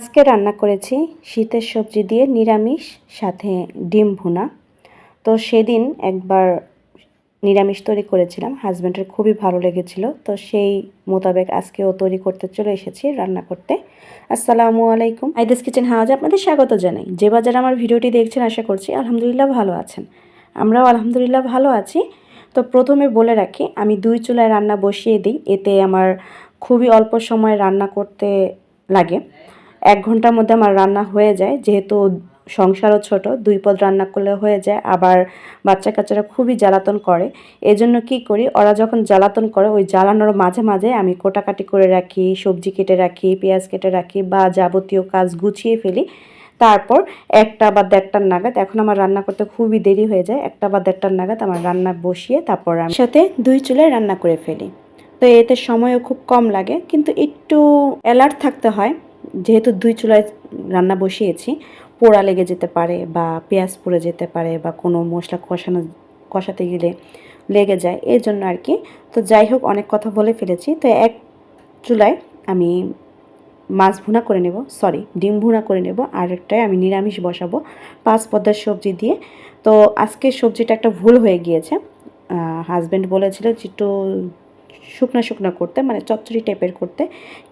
আজকে রান্না করেছি শীতের সবজি দিয়ে নিরামিষ, সাথে ডিম ভুনা। তো সেদিন একবার নিরামিষ তৈরি করেছিলাম হাজব্যান্ডের খুবই ভালো লেগেছিল। তো সেই মোতাবেক আজকেও তৈরি করতে চলে এসেছি রান্না করতে। আসসালামু আলাইকুম। আইদেস কিচেন হাওয়াজে আপনাদের স্বাগত জানাই। যে বাজার আমার ভিডিওটি দেখছেন, আশা করছি আলহামদুলিল্লাহ ভালো আছেন। আমরাও আলহামদুলিল্লাহ ভালো আছি। তো প্রথমে বলে রাখি, আমি দুই চুলায় রান্না বসিয়ে দিই, এতে আমার খুবই অল্প সময় রান্না করতে লাগে। এক ঘণ্টার মধ্যে আমার রান্না হয়ে যায়। যেহেতু সংসারও ছোট, দুই পদ রান্না করলে হয়ে যায়। আবার বাচ্চা কাচ্চারা খুবই জ্বালাতন করে। এজন্য কি করি, ওরা যখন জ্বালাতন করে, ওই জ্বালানোর মাঝে মাঝে আমি কোটাকাটি করে রাখি, সবজি কেটে রাখি, পেঁয়াজ কেটে রাখি বা যাবতীয় কাজ গুছিয়ে ফেলি। তারপর একটা বা দেড়টার নাগাদ, এখন আমার রান্না করতে খুবই দেরি হয়ে যায়, একটা বা দেড়টার নাগাদ আমার রান্না বসিয়ে তারপর আমি সাথে দুই চুলায় রান্না করে ফেলি। তো এতে সময়ও খুব কম লাগে, কিন্তু একটু অ্যালার্ট থাকতে হয়। যেহেতু দুই চুলায় রান্না বসিয়েছি, পোড়া লেগে যেতে পারে বা পেঁয়াজ পুড়ে যেতে পারে বা কোনো মশলা কষানো, কষাতে গেলে লেগে যায় এই জন্য আর কি। তো যাই হোক, অনেক কথা বলে ফেলেছি। তো এক চুলায় আমি মাছ ভুনা করে নেব সরি ডিম ভুনা করে নেব, আর একটাই আমি নিরামিষ বসাবো পাঁচ পদ্মার সবজি দিয়ে। তো আজকে সবজিটা একটা ভুল হয়ে গিয়েছে। হাজব্যান্ড বলেছিল যে একটু শুকনো শুকনো করতে মানে চচ্চড়ি টাইপের করতে,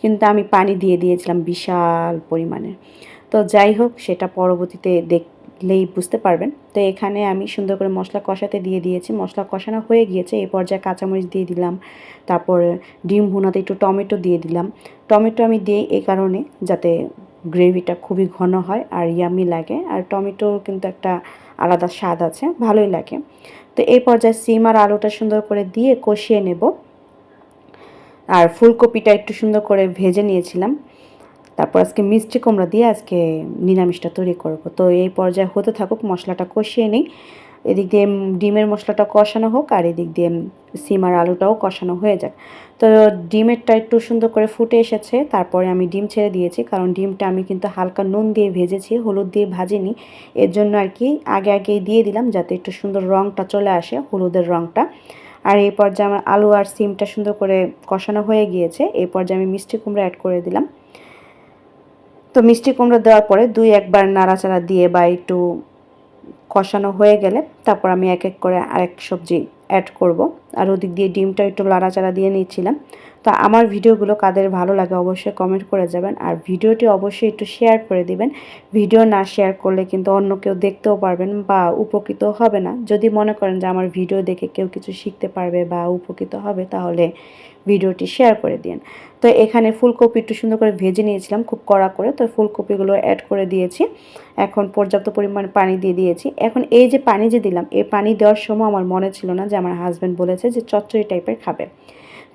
কিন্তু আমি পানি দিয়ে দিয়েছিলাম বিশাল পরিমাণে। তো যাই হোক, সেটা পরবর্তীতে দেখলেই বুঝতে পারবেন। তো এখানে আমি সুন্দর করে মশলা কষাতে দিয়ে দিয়েছি। মশলা কষানো হয়ে গিয়েছে এই পর্যায়ে কাঁচামরিচ দিয়ে দিলাম। তারপর ডিম ভুনাতে একটু টমেটো দিয়ে দিলাম। টমেটো আমি দিই এই কারণে যাতে গ্রেভিটা খুবই ঘন হয় আর ইয়ামি লাগে। আর টমেটোর কিন্তু একটা আলাদা স্বাদ আছে, ভালোই লাগে। তো এই পর্যায়ে সিম আর আলুটা সুন্দর করে দিয়ে কষিয়ে নেব। আর ফুলকপিটা একটু সুন্দর করে ভেজে নিয়েছিলাম। তারপর আজকে মিষ্টি কুমড়া দিয়ে আজকে নিরামিষটা তৈরি করব। তো এই পর্যায়ে হতে থাকুক, মশলাটা কষিয়ে নিই। এদিক দিয়ে ডিমের মশলাটা কষানো হোক আর এদিক দিয়ে সিম আর আলুটাও কষানো হয়ে যাক। তো ডিমেরটা একটু সুন্দর করে ফুটে এসেছে। তারপরে আমি ডিম ছেড়ে দিয়েছি, কারণ ডিমটা আমি কিন্তু হালকা নুন দিয়ে ভেজেছি, হলুদ দিয়ে ভাজিনি। এর জন্য আর কি আগে আগেই দিয়ে দিলাম যাতে একটু সুন্দর রঙটা চলে আসে, হলুদের রঙটা আর এই পর্যায়ে আমার আলু আর সিমটা সুন্দর করে কষানো হয়ে গিয়েছে। এই পর্যায়ে আমি মিষ্টি কুমড়া অ্যাড করে দিলাম। তো মিষ্টি কুমড়া দেওয়ার পরে দুই একবার নাড়াচাড়া দিয়ে বা একটু কষানো হয়ে গেলে তারপর আমি এক এক করে আরেক সবজি অ্যাড করব। আর ওদিক দিয়ে ডিমটা একটু নাড়াচাড়া দিয়ে নিচ্ছিলাম। তো আমার ভিডিওগুলো কাদের ভালো লাগে অবশ্যই কমেন্ট করে যাবেন। আর ভিডিওটি অবশ্যই একটু শেয়ার করে দিবেন। ভিডিও না শেয়ার করলে কিন্তু অন্য কেউ দেখতেও পারবেন বা উপকৃত হবে না। যদি মনে করেন যে আমার ভিডিও দেখে কেউ কিছু শিখতে পারবে বা উপকৃত হবে, তাহলে ভিডিওটি শেয়ার করে দিন। তো এখানে ফুলকপি একটু সুন্দর করে ভেজে নিয়েছিলাম, খুব কড়া করে। তো ফুলকপিগুলো অ্যাড করে দিয়েছি। এখন পর্যাপ্ত পরিমাণ পানি দিয়ে দিয়েছি। এখন এই যে পানি যে দিলাম, এই পানি দেওয়ার সময় আমার মনে ছিল না যে আমার হাজব্যান্ড বলেছে যে চচ্চড়ি টাইপের খাবে।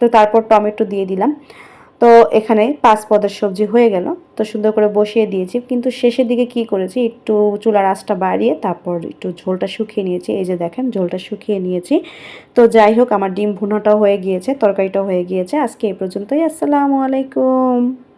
তো তারপর টমেটো দিয়ে দিলাম। তো এখানে পাঁচ পদের সবজি হয়ে গেল। তো সুন্দর করে বসিয়ে দিয়েছি। কিন্তু শেষের দিকে কি করেছি? একটু চুলার আঁচটা বাড়িয়ে তারপর একটু ঝোলটা শুকিয়ে নিয়েছি। এই যে দেখেন, ঝোলটা শুকিয়ে নিয়েছি। তো যাই হোক, আমার ডিম ভুনাটাও হয়ে গিয়েছে, তরকারিটাও হয়ে গিয়েছে। আজকে এই পর্যন্তই। আসসালামু আলাইকুম।